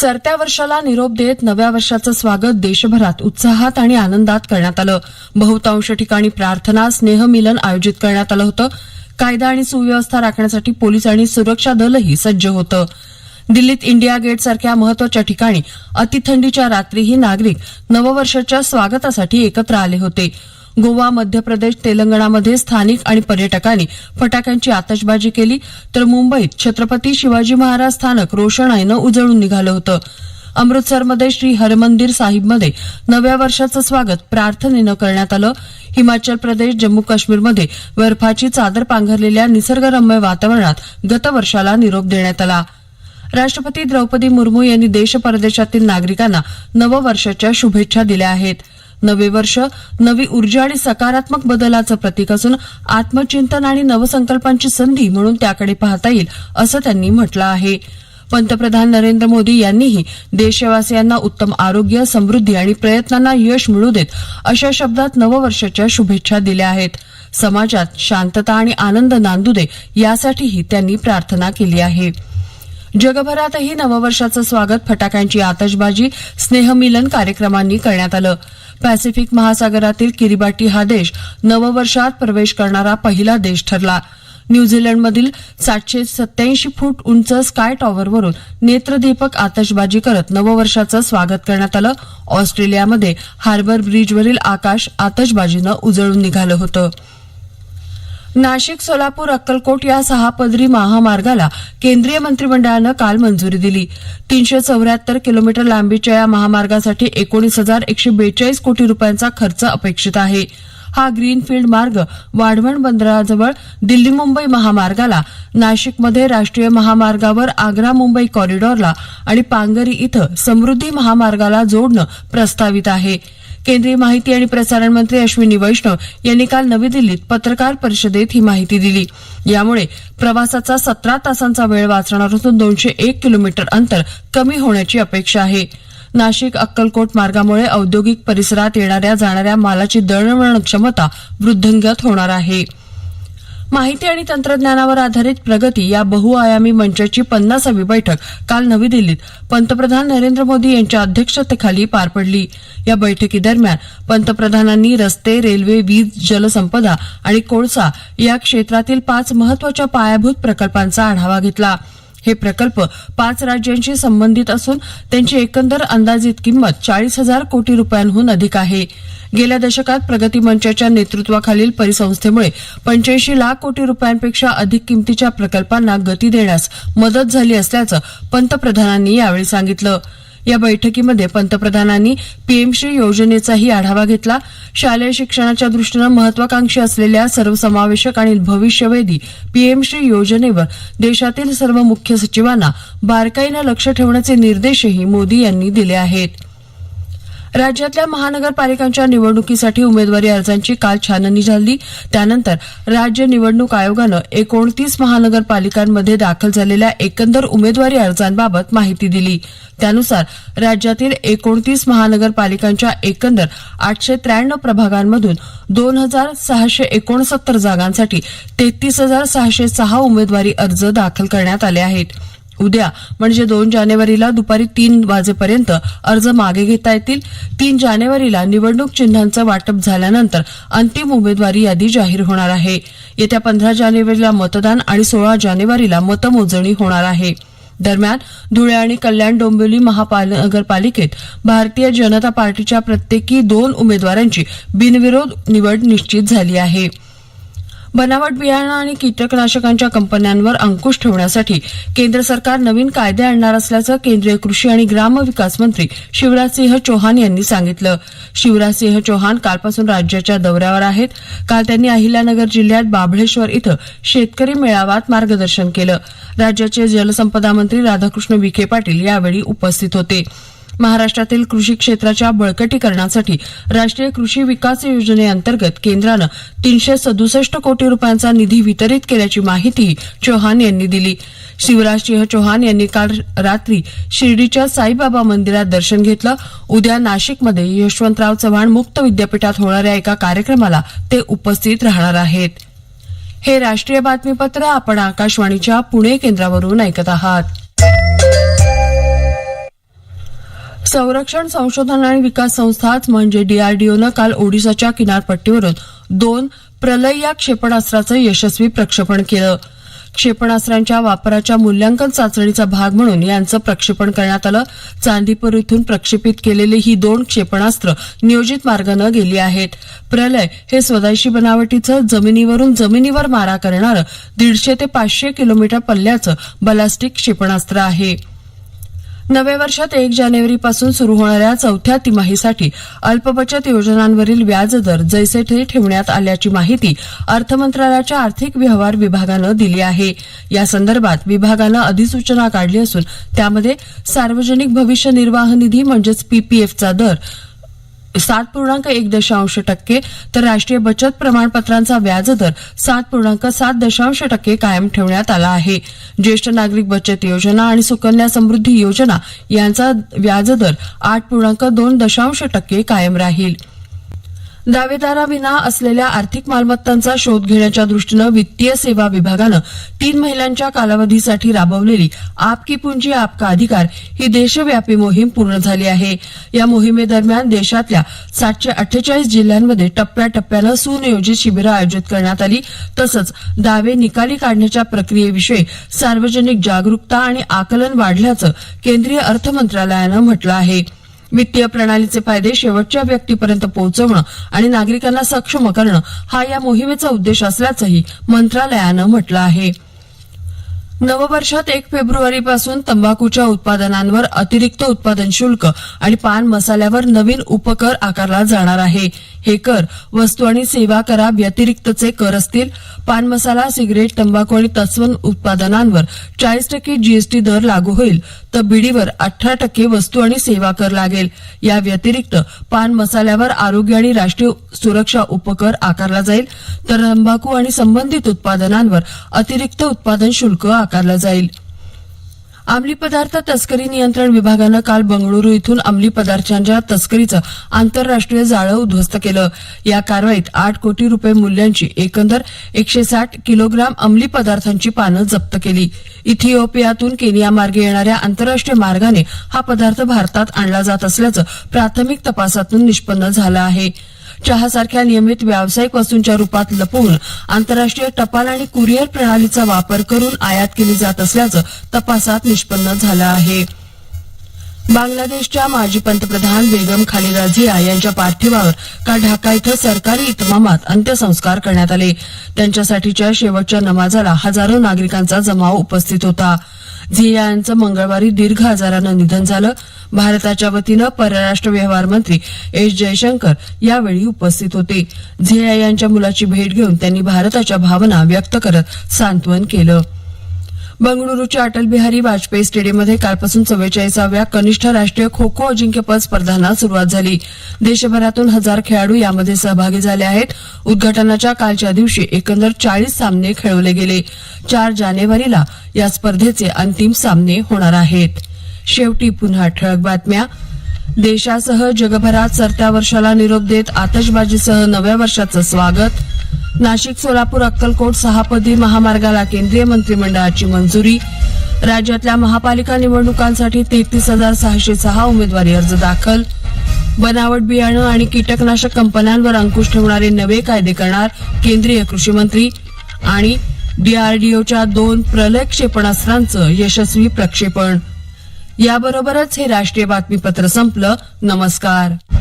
सरत्या वर्षाला निरोप देत नव्या वर्षाचं स्वागत देशभरात उत्साहात आणि आनंदात करण्यात आलं. बहुतांश ठिकाणी प्रार्थना स्नेहमिलन आयोजित करण्यात आलं होतं. कायदा आणि सुव्यवस्था राखण्यासाठी पोलीस आणि सुरक्षा दलही सज्ज होतं. दिल्लीत इंडिया गेट सारख्या महत्त्वाच्या ठिकाणी अतिथंडीच्या रात्रीही नागरिक नववर्षाच्या स्वागतासाठी एकत्र आले होते. गोवा मध्य प्रदेश तेलंगणामध्ये स्थानिक आणि पर्यटकांनी फटाक्यांची आतषबाजी केली. तर मुंबईत छत्रपती शिवाजी महाराज स्थानक रोषणाईनं उजळून निघालं होतं. अमृतसरमध्ये श्री हरमंदिर साहिबमध्ये नव्या वर्षाचं स्वागत प्रार्थनेनं करण्यात आलं. हिमाचल प्रदेश जम्मू काश्मीरमध्ये बर्फाची चादर पांघरलेल्या निसर्गरम्य वातावरणात गतवर्षाला निरोप देण्यात आला. राष्ट्रपती द्रौपदी मुर्मू यांनी देश परदेशातील नागरिकांना नववर्षाच्या शुभेच्छा दिल्या आहेत. नवे वर्ष नवी ऊर्जा आणि सकारात्मक बदलाचं प्रतीक असून आत्मचिंतन आणि नवसंकल्पांची संधी म्हणून त्याकडे पाहता येईल असं त्यांनी म्हटलं आहे. पंतप्रधान नरेंद्र मोदी यांनीही देशवासियांना उत्तम आरोग्य समृद्धी आणि प्रयत्नांना यश मिळू देत अशा शब्दात नववर्षाच्या शुभेच्छा दिल्या आहेत. समाजात शांतता आणि आनंद नांदू दे यासाठीही त्यांनी प्रार्थना केली आहे. जगभरातही नववर्षाचं स्वागत फटाक्यांची आतषबाजी स्नेहमिलन कार्यक्रमांनी करण्यात आलं. पॅसिफिक महासागरातील किरिबाटी हा देश नववर्षात प्रवेश करणारा पहिला देश ठरला. न्यूझीलंडमधील सातशे सत्याऐंशी फूट उंच स्काय टॉवरवरून नेत्रदीपक आतषबाजी करत नववर्षाचं स्वागत करण्यात आलं. ऑस्ट्रेलियामध्ये हार्बर ब्रिजवरील आकाश आतषबाजीनं उजळून निघालं होतं. नाशिक सोलापूर अक्कलकोट या सहा पदरी महामार्गाला केंद्रीय मंत्रिमंडळानं काल मंजुरी दिली. तीनशे चौऱ्याहत्तर किलोमीटर लांबीच्या या महामार्गासाठी एकोणीस हजार एकशे बेचाळीस कोटी रुपयांचा खर्च अपेक्षित आहे. हा ग्रीनफील्ड मार्ग वाढवण बंदराजवळ दिल्ली मुंबई महामार्गाला नाशिकमध्ये राष्ट्रीय महामार्गावर आग्रा मुंबई कॉरिडॉरला आणि पांगरी इथं समृद्धी महामार्गाला जोडणं प्रस्तावित आहे. केंद्रीय माहिती आणि प्रसारण मंत्री अश्विनी वैष्णव यांनी काल नवी दिल्लीत पत्रकार परिषदेत ही माहिती दिली. यामुळे प्रवासाचा सतरा तासांचा वेळ वाचणार असून दोनशे एक किलोमीटर अंतर कमी होण्याची अपेक्षा आहे. नाशिक अक्कलकोट मार्गामुळे औद्योगिक परिसरात येणाऱ्या जाणाऱ्या मालाची दळणवळण क्षमता वृद्धिंगत होणार आहे. माहिती आणि तंत्रज्ञानावर आधारित प्रगती या बहुआयामी मंचाची पन्नासावी बैठक काल नवी दिल्लीत. पंतप्रधान नरेंद्र मोदी यांच्या अध्यक्षतेखाली पार पडली. या बैठकीदरम्यान पंतप्रधानांनी रस्ते रेल्वे वीज जलसंपदा आणि कोळसा या क्षेत्रातील पाच महत्त्वाच्या पायाभूत प्रकल्पांचा आढावा घेतला. हे प्रकल्प पाच राज्यांशी संबंधित असून त्यांची एकंदर अंदाजित किंमत चाळीस हजार कोटी रुपयांहून अधिक आहे. गेल्या दशकात प्रगती मंचाच्या नेतृत्वाखालील परिसंस्थेमुळे पंच्याऐंशी लाख कोटी रुपयांपेक्षा अधिक किमतीच्या प्रकल्पांना गती देण्यास मदत झाली असल्याचं पंतप्रधानांनी यावेळी सांगितलं. या बैठकीमध्ये पंतप्रधानांनी पीएमश्री योजनेचाही आढावा घेतला. शालेय शिक्षणाच्या दृष्टीनं महत्वाकांक्षी असलेल्या सर्वसमावेशक आणि भविष्यवेधी पीएमश्री योजनेवर देशातील सर्व मुख्य सचिवांना बारकाईनं लक्ष ठेवण्याचे निर्देशही मोदी यांनी दिले आहेत. राज्यातल्या महानगरपालिकांच्या निवडणुकीसाठी उमेदवारी अर्जांची काल छाननी झाली. त्यानंतर राज्य निवडणूक आयोगानं एकोणतीस महानगरपालिकांमध्ये दाखल झालेल्या एकंदर उमेदवारी अर्जांबाबत माहिती दिली. त्यानुसार राज्यातील एकोणतीस महानगरपालिकांच्या एकंदर आठशे त्र्याण्णव प्रभागांमधून दोन हजार सहाशे एकोणसत्तर जागांसाठी तेहतीस हजार सहाशे सहा उमेदवारी अर्ज दाखल करण्यात आले आहेत. उद्या. म्हणजे दोन जानेवारीला दुपारी तीन वाजेपर्यंत अर्ज मागे घेता येतील. तीन जानेवारीला निवडणूक चिन्हांचं वाटप झाल्यानंतर अंतिम उमेदवारी यादी जाहीर होणार आहे. येत्या पंधरा जानेवारीला मतदान आणि सोळा जानेवारीला मतमोजणी होणार आहे. दरम्यान धुळे आणि कल्याण डोंबिवली महानगरपालिकेत भारतीय जनता पार्टीच्या प्रत्येकी दोन उमेदवारांची बिनविरोध निवड निश्चित झाली आहे. बनावट बियाणं आणि कीटकनाशकांच्या कंपन्यांवर अंकुश ठेवण्यासाठी केंद्र सरकार नवीन कायदे आणणार असल्याचं केंद्रीय कृषी आणि ग्रामविकास मंत्री शिवराजसिंह चौहान यांनी सांगितलं. शिवराजसिंह चौहान कालपासून राज्याच्या दौऱ्यावर आहेत. काल त्यांनी अहिल्यानगर जिल्ह्यात बाभळेश्वर इथं शेतकरी मेळाव्यात मार्गदर्शन केलं. राज्याचे जलसंपदा मंत्री राधाकृष्ण विखे पाटील यावेळी उपस्थित होते. महाराष्ट्रातील कृषी क्षेत्राच्या बळकटीकरणासाठी राष्ट्रीय कृषी विकास योजनेअंतर्गत केंद्रानं तीनशे सदुसष्ट कोटी रुपयांचा निधी वितरित केल्याची माहिती चौहान यांनी दिली. शिवराजसिंह चौहान यांनी काल रात्री शिर्डीच्या साईबाबा मंदिरात दर्शन घेतलं. उद्या नाशिकमध्ये यशवंतराव चव्हाण मुक्त विद्यापीठात होणाऱ्या एका कार्यक्रमाला ते उपस्थित राहणार आहेत. हे राष्ट्रीय बातमीपत्र आपण आकाशवाणीच्या पुणे केंद्रावरून ऐकत आहात. संरक्षण संशोधन आणि विकास संस्थाच म्हणजे डीआरडीओनं काल ओडिशाच्या किनारपट्टीवरून दोन प्रलय या क्षेपणास्त्राचं यशस्वी प्रक्षेपण केलं. क्षेपणास्त्रांच्या वापराच्या मूल्यांकन चाचणीचा भाग म्हणून यांचं प्रक्षेपण करण्यात आलं. चांदीपूर इथून प्रक्षेपित केलेली ही दोन क्षेपणास्त्र नियोजित मार्गानं गेली आहेत. प्रलय हे स्वदेशी बनावटीचं जमिनीवरून जमिनीवर मारा करणारं दीडशे ते पाचशे किलोमीटर पल्ल्याचं बलास्टिक क्षेपणास्त्र आहे. नव्या वर्षात एक जानेवारीपासून सुरू होणाऱ्या चौथ्या तिमाहीसाठी अल्पबचत योजनांवरील व्याजदर जैसे थे ठेवण्यात आल्याची माहिती अर्थमंत्रालयाच्या आर्थिक व्यवहार विभागानं दिली आहे. या संदर्भात विभागानं अधिसूचना काढली असून त्यामध्ये सार्वजनिक भविष्य निर्वाह निधी म्हणजेच पीपीएफचा दर सात पूर्णांक एक दशांश टक्के तर राष्ट्रीय बचत प्रमाणपत्रांचा व्याजदर सात पूर्णांक सात दशांश टक्के कायम ठेवण्यात आला आहे. ज्येष्ठ नागरिक बचत योजना आणि सुकन्या समृद्धी योजना यांचा व्याजदर आठ पूर्णांक दोन दशांश टक्के कायम राहील. दावेदाराविना असलेल्या आर्थिक मालमत्तांचा शोध घेण्याच्या दृष्टीनं वित्तीय सेवा विभागानं तीन महिन्यांच्या कालावधीसाठी राबवलेली आपकी पुंजी आपका अधिकार ही देशव्यापी मोहीम पूर्ण झाली आहे. या मोहिमेदरम्यान देशातल्या सातशे अठ्ठेचाळीस जिल्ह्यांमध्ये टप्प्याटप्प्यानं सुनियोजित शिबिरं आयोजित करण्यात आली. तसंच दावे निकाली काढण्याच्या प्रक्रियेविषयी सार्वजनिक जागरूकता आणि आकलन वाढल्याचं केंद्रीय अर्थ मंत्रालयानं म्हटलं आहे. वित्तीय प्रणालीचे फायदे शेवटच्या व्यक्तीपर्यंत पोहोचवणं आणि नागरिकांना सक्षम करणं हा या मोहिमेचा उद्देश असल्याचंही मंत्रालयानं म्हटलं आहे. नववर्षात एक फेब्रुवारीपासून तंबाखूच्या उत्पादनांवर अतिरिक्त उत्पादन शुल्क आणि पान मसाल्यावर नवीन उपकर आकारला जाणार आहे. हे कर वस्तू आणि सेवा करा व्यतिरिक्तचे कर असतील. पान मसाला सिगरेट तंबाखू आणि तत्सम उत्पादनांवर चाळीस टक्के जीएसटी दर लागू होईल. तर बिडीवर अठरा टक्के वस्तू आणि सेवा कर लागेल. या व्यतिरिक्त पान मसाल्यावर आरोग्य आणि राष्ट्रीय सुरक्षा उपकर आकारला जाईल. तर तंबाखू आणि संबंधित उत्पादनांवर अतिरिक्त उत्पादन शुल्क आकारला जाईल. अंमली पदार्थ तस्करी नियंत्रण विभागानं काल बंगळुरू इथून अंमली पदार्थांच्या तस्करीचं आंतरराष्ट्रीय जाळं उद्ध्वस्त केलं. या कारवाईत आठ कोटी रुपये मूल्यांची एकंदर एकशे साठ किलोग्राम अंमली पदार्थांची पानं जप्त केली. इथिओपियातून केनिया मार्गे येणाऱ्या आंतरराष्ट्रीय मार्गाने हा पदार्थ भारतात आणला जात असल्याचं प्राथमिक तपासातून निष्पन्न झालं आहे. चहासारख्या नियमित व्यावसायिक वस्तूंच्या रुपात लपवून आंतरराष्ट्रीय टपाल आणि कुरिअर प्रणालीचा वापर करून आयात केली जात असल्याचं तपासात निष्पन्न झालं आहे. बांगलादेशच्या माजी पंतप्रधान बेगम खालिदा झिया यांच्या पार्थिवावर काल ढाका इथं सरकारी इतमामात अंत्यसंस्कार करण्यात आले. त्यांच्यासाठीच्या शेवटच्या नमाजाला हजारो नागरिकांचा जमाव उपस्थित होता. झिया यांचं मंगळवारी दीर्घ आजारानं निधन झालं. भारताच्या वतीनं परराष्ट्र व्यवहार मंत्री एस जयशंकर यावेळी उपस्थित होते. झिया यांच्या मुलाची भेट घेऊन त्यांनी भारताच्या भावना व्यक्त करत सांत्वन केलं. बंगळुरूच्या अटल बिहारी वाजपेयी स्टेडियममध्ये कालपासून चव्वेचाळीसाव्या कनिष्ठ राष्ट्रीय खो खो अजिंक्यपद स्पर्धांना सुरुवात झाली. देशभरातून हजार खेळाडू यामध्ये सहभागी झाले आहेत. उद्घाटनाच्या कालच्या दिवशी एकंदर चाळीस सामने खेळवले गेले. चार जानेवारीला या स्पर्धेचे अंतिम सामने होणार आहेत. शेवटी पुन्हा ठळक बातम्या. देशासह जगभरात सरत्या वर्षाला निरोप देत आतषबाजीसह नव्या वर्षाचं स्वागत. नाशिक सोलापूर अक्कलकोट सहापदी महामार्गाला केंद्रीय मंत्रिमंडळाची मंजुरी. राज्यातल्या महापालिका निवडणुकांसाठी तेहतीस हजार सहाशे सहा उमेदवारी अर्ज दाखल. बनावट बियाणं आणि कीटकनाशक कंपन्यांवर अंकुश ठेवणारे नवे कायदे करणार केंद्रीय कृषी मंत्री आणि डीआरडीओच्या दोन प्रलय क्षेपणास्त्रांचं यशस्वी प्रक्षेपण. याबरोबरच हे राष्ट्रीय बातमीपत्र संपलं. नमस्कार.